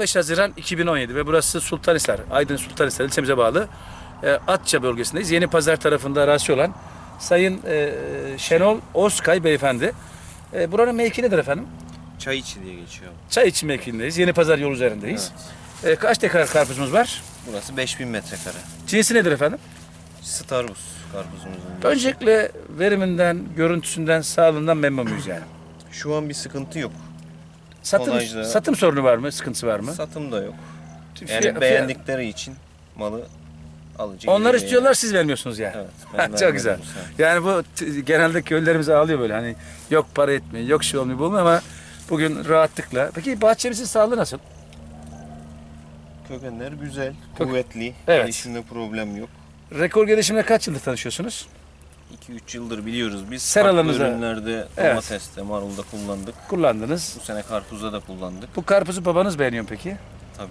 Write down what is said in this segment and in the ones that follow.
15 Haziran 2017 ve burası Sultanhisar, Aydın Sultanhisar ilçemize bağlı e, Atça bölgesindeyiz. Yeni Pazar tarafında arası olan Sayın e, Şenol Oskay beyefendi. E, buranın mevki nedir efendim? Çay içi diye geçiyor. Çay içi mevkiindeyiz. Yeni Pazar yolu üzerindeyiz. E, kaç dekar karpuzumuz var? Burası 5000 metrekare. Cinsi nedir efendim? Starbus karpuzumuzun. Öncelikle veriminden, görüntüsünden, sağlığından memnun muyuz yani? Şu an bir sıkıntı yok. Satım, Tonajda- satım sorunu var mı? Sıkıntısı var mı? Satım da yok. Yani fiyat- beğendikleri için malı alıcı. Onlar geliyor istiyorlar siz vermiyorsunuz yani. Evet, ben Çok güzel. Yani bu t- genelde köylülerimiz ağlıyor böyle hani yok para etmiyor, yok şey olmuyor bu olmuyor ama bugün rahatlıkla. Peki bahçemizin sağlığı nasıl? Kökenler güzel, kuvvetli. Evet. Gelişimde problem yok. Rekor gelişimle kaç yıldır tanışıyorsunuz? 2-3 yıldır biliyoruz biz. Seralarınıza- farklı ürünlerde Evet. domateste, marulda kullandık. Kullandınız. Bu sene karpuzda da kullandık. Bu karpuzu babanız beğeniyor peki? Tabii.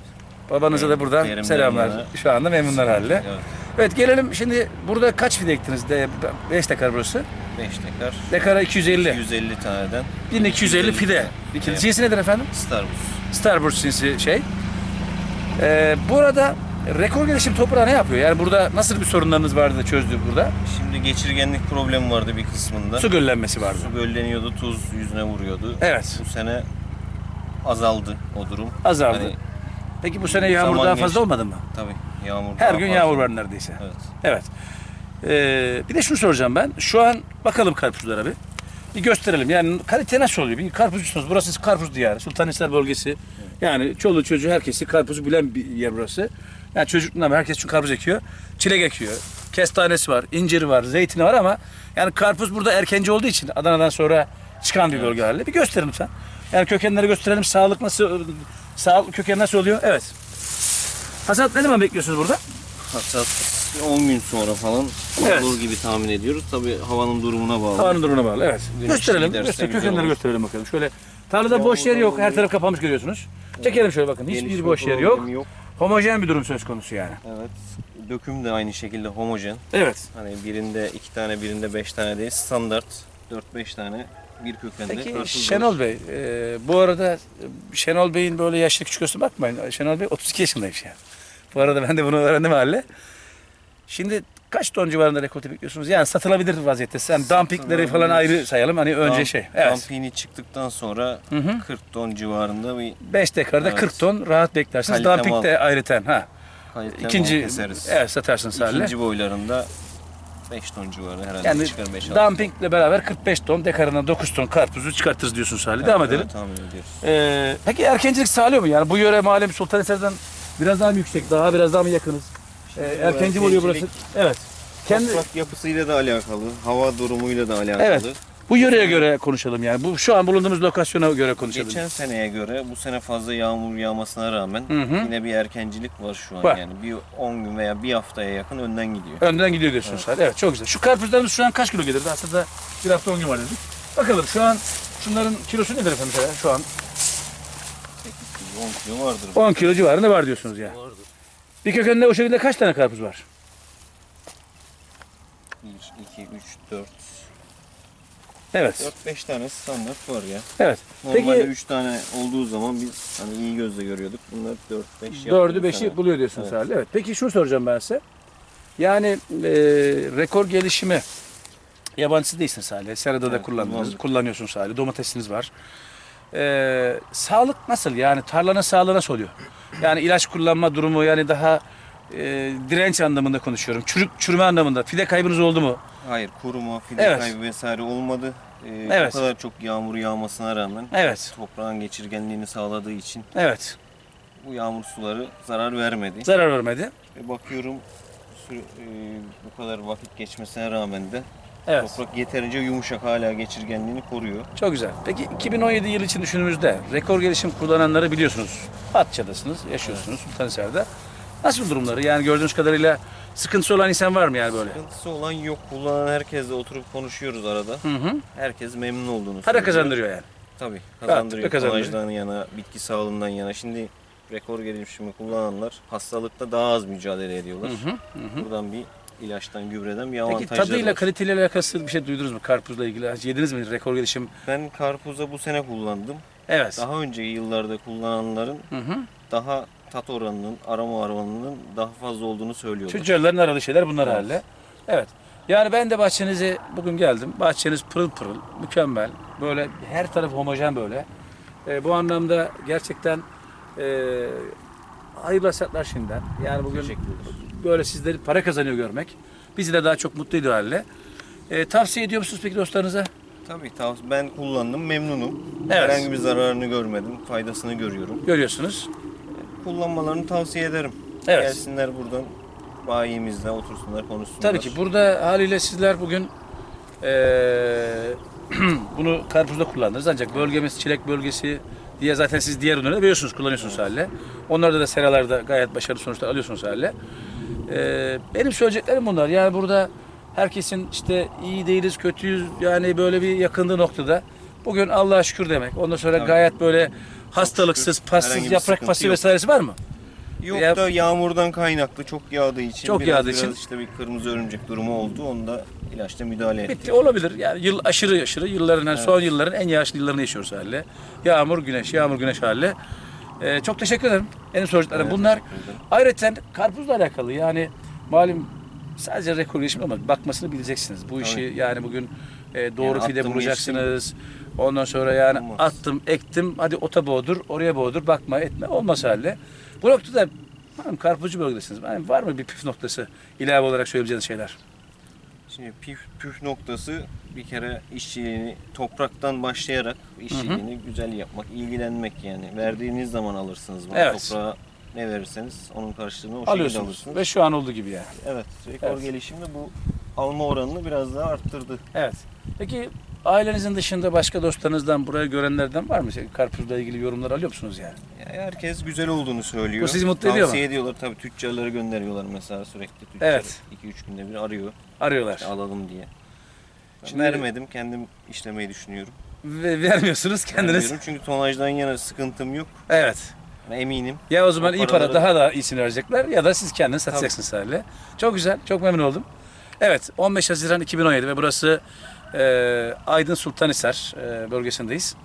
Babanıza da Beğendim. buradan selamlar. yana. Şu anda memnunlar halde. Evet. Evet gelelim şimdi burada kaç fide ektiniz? De, 5 dekar burası. 5 dekar. Dekara 250. 150 taneden. 1250 fide. Evet. cinsi nedir efendim? Starbus. Starburst cinsi şey. Ee, burada rekor gelişim toprağı ne yapıyor? Yani burada nasıl bir sorunlarınız vardı da çözdü burada? Şimdi geçirgenlik problemi vardı bir kısmında. Su göllenmesi vardı. Su gölleniyordu, tuz yüzüne vuruyordu. Evet. Bu sene azaldı o durum. Azaldı. Hani, Peki bu sene yağmur Zaman daha fazla geçti. olmadı mı? tabii yağmur Her gün fazla. yağmur var neredeyse. Evet. Evet. Ee, bir de şunu soracağım ben. Şu an bakalım karpuzlara bir. Bir gösterelim. Yani kalite nasıl oluyor? Bir karpuzcusunuz. Burası karpuz diyarı. Sultanhisar bölgesi. Yani çoluğu çocuğu herkesi karpuzu bilen bir yer burası. Yani çocukluğundan herkes çünkü karpuz ekiyor. Çilek ekiyor. Kestanesi var, inciri var, zeytini var ama yani karpuz burada erkenci olduğu için Adana'dan sonra çıkan bir bölge haline. Bir gösterin lütfen. Yani kökenleri gösterelim. Sağlık nasıl, sağlık köken nasıl oluyor? Evet. Hasat ne zaman bekliyorsunuz burada? Hasat 10 gün sonra falan Evet. olur gibi tahmin ediyoruz. Tabii havanın durumuna bağlı. Havanın durumuna bağlı evet. Güneş gösterelim. giderse Göster, güzel kökenleri olur. gösterelim bakalım. Şöyle tarlada boş yer yok. Her taraf kapanmış görüyorsunuz. Çekelim şöyle bakın. Hiçbir Gelişme boş yer yok. problemi Homojen bir durum söz konusu yani. Evet. Döküm de aynı şekilde homojen. Evet. Hani birinde 2 tane, birinde 5 tane değil. Standart 4-5 tane bir kökende Peki. Şenol Bey, e, bu arada e, Şenol Bey'in böyle yaşlı küçük gösterine bakmayın. Şenol Bey 32 yaşındaymış yani. Bu arada ben de bunu öğrendim halle. Şimdi kaç ton civarında rekolte bekliyorsunuz? Yani satılabilir vaziyette. Yani dumpingleri falan ayrı sayalım. Hani önce Damp- şey. Evet. Dampini çıktıktan sonra Hı hı. 40 ton civarında bir 5 dekarda Evet. 40 ton rahat beklersiniz. Kalite Dumping mal. de ayrıten. Ha. kalite İkinci evet satarsınız halle. İkinci boylarında 5 ton civarı herhalde Yani çıkar 5 dumpingle beraber 45 ton, dekarına 9 ton karpuzu çıkartırız diyorsunuz hali. Devam edelim. tahmin ediyoruz. Ee, peki erkencilik sağlıyor mu? Yani bu yöre malum Sultanhisar'dan biraz daha mı yüksek, daha biraz daha mı yakınız? Ee, erkenci oluyor burası? Evet. Kendi Toprak yapısıyla da alakalı, hava durumuyla da alakalı. Evet. bu yöreye göre konuşalım yani. Bu şu an bulunduğumuz lokasyona göre konuşalım. Geçen seneye göre bu sene fazla yağmur yağmasına rağmen Hı hı. yine bir erkencilik var şu an Var. yani. Bir 10 gün veya bir haftaya yakın önden gidiyor. Önden gidiyor diyorsunuz hali. Evet çok güzel. Şu karpuzlarımız şu an kaç kilo gelir? Aslında bir hafta 10 gün var dedik. Bakalım şu an şunların kilosu nedir efendim mesela şu an? 10 kilo vardır. 10 kilo civarında var diyorsunuz ya. Vardır. Bir kökende o şekilde kaç tane karpuz var? 1, 2, 3, 4, Evet. 4-5 tane standart var ya. Evet. Normalde Peki 3 tane olduğu zaman biz hani iyi gözle görüyorduk. Bunlar 4-5 Dördü beşi buluyor diyorsunuz Evet. herhalde. Evet. Peki şunu soracağım ben size. Yani e, rekor gelişimi yabancısı değilsiniz hali. Serada da Evet, kullandınız. kullandık. Kullanıyorsunuz hali. Domatesiniz var. E, sağlık nasıl? Yani tarlanın sağlığı nasıl oluyor? Yani ilaç kullanma durumu yani daha e, direnç anlamında konuşuyorum. Çürük, çürüme anlamında. Fide kaybınız oldu mu? Hayır kuruma, fide Evet. kaybı vesaire olmadı. Ee, Evet. O kadar çok yağmur yağmasına rağmen Evet. toprağın geçirgenliğini sağladığı için Evet. bu yağmur suları zarar vermedi. Zarar vermedi. Ve bakıyorum süre- e, bu kadar vakit geçmesine rağmen de Evet. toprak yeterince yumuşak hala geçirgenliğini koruyor. Çok güzel. Peki 2017 yılı için düşündüğümüzde rekor gelişim kullananları biliyorsunuz. Atça'dasınız, yaşıyorsunuz Sultanhisar'da. Nasıl durumları? Yani gördüğünüz kadarıyla sıkıntısı olan insan var mı yani böyle? Sıkıntısı olan yok. Kullanan herkesle oturup konuşuyoruz arada. Hı hı. Herkes memnun olduğunu Para kazandırıyor yani. Tabii kazandırıyor. Tonajdan yana, bitki sağlığından yana. Şimdi rekor gelişimi kullananlar hastalıkta daha az mücadele ediyorlar. Hı, hı hı. Buradan bir ilaçtan, gübreden bir Peki avantajları tadıyla, var. kaliteyle alakası bir şey duydunuz mu? Karpuzla ilgili. Hiç Yediniz mi rekor gelişim? Ben karpuza bu sene kullandım. Evet. Daha önceki yıllarda kullananların Hı hı. daha tat oranının, aroma oranının daha fazla olduğunu söylüyorlar. Tüccarların aradığı şeyler bunlar Evet. herhalde. Evet. Yani ben de bahçenize bugün geldim. Bahçeniz pırıl pırıl, mükemmel. Böyle her taraf homojen böyle. Ee, bu anlamda gerçekten e, hayırlı hasatlar şimdiden. Yani bugün. Böyle sizleri para kazanıyor görmek. Bizi de daha çok mutlu ediyor haliyle. Ee, tavsiye ediyor musunuz peki dostlarınıza? Tabii tavs- ben kullandım, memnunum. Evet. Herhangi bir zararını görmedim, faydasını görüyorum. Görüyorsunuz. Kullanmalarını tavsiye ederim. Evet. Gelsinler buradan bayimizde otursunlar, konuşsunlar. Tabii ki burada haliyle sizler bugün eee, bunu karpuzda kullandınız ancak bölgemiz çilek bölgesi diye zaten siz diğer ürünleri veriyorsunuz, kullanıyorsunuz haliyle. Onlarda da seralarda gayet başarılı sonuçlar alıyorsunuz haliyle. Eee, benim söyleyeceklerim bunlar. Yani burada herkesin işte iyi değiliz, kötüyüz yani böyle bir yakındığı noktada. Bugün Allah'a şükür demek. Ondan sonra Tabii. gayet böyle hastalıksız, şükür. passız, bir yaprak sıkıntı pası yok. vesairesi var mı? Yok Ya- da yağmurdan kaynaklı çok yağdığı için Çok biraz, yağdığı biraz için. işte bir kırmızı örümcek durumu oldu. Onda ilaçla müdahale ettik. Bitti olabilir. Yani yıl aşırı aşırı yılların yani son yılların en yağışlı yıllarını yaşıyoruz haliyle. Yağmur, güneş, yağmur, güneş haliyle. Ee, çok teşekkür ederim. Benim soracaklarım Evet, bunlar. Ayrıca karpuzla alakalı yani malum sadece rekor gelişimi ama bakmasını bileceksiniz. Bu işi Tabii. yani bugün e, doğru Yani fide bulacaksınız. Ondan sonra yani Olmaz. attım, ektim, hadi ota boğdur, oraya boğdur, bakma etme olmaz halde. Bu noktada malum karpuzcu bölgedesiniz. Yani var mı bir püf noktası ilave olarak söyleyeceğiniz şeyler? Şimdi püf, püf noktası bir kere işçiliğini topraktan başlayarak işçiliğini güzel yapmak, ilgilenmek yani. Verdiğiniz zaman alırsınız bunu. Evet. Toprağa ne verirseniz onun karşılığını o şekilde Alıyorsunuz alırsınız. ve şu an olduğu gibi yani. Evet, rekor Evet. gelişimde bu alma oranını biraz daha arttırdı. Evet. Peki ailenizin dışında başka dostlarınızdan, burayı görenlerden var mı? Karpuzla ilgili yorumlar alıyor musunuz yani? Ya herkes güzel olduğunu söylüyor. Bu sizi mutlu ediyor mu? Tavsiye ediyorlar tabii tüccarları gönderiyorlar mesela sürekli tüccar. Evet. 2-3 günde bir arıyor Arıyorlar. işte alalım diye. Ben Şimdi- vermedim kendim işlemeyi düşünüyorum. Ve vermiyorsunuz kendiniz. Vermiyorum çünkü tonajdan yana sıkıntım yok. Evet. Ben eminim. Ya o zaman O iyi para paraları- daha da iyisini verecekler ya da siz kendiniz satacaksınız haliyle. Çok güzel, çok memnun oldum. Evet, 15 Haziran 2017 ve burası e, Aydın Sultanhisar e, bölgesindeyiz.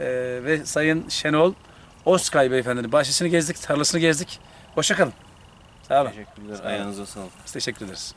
E, ve Sayın Şenol Oskay Beyefendinin bahçesini gezdik, tarlasını gezdik. Hoşça kalın. Sağ olun. Teşekkürler. Sağ olun. Ayağınıza sağlık. Biz teşekkür ederiz.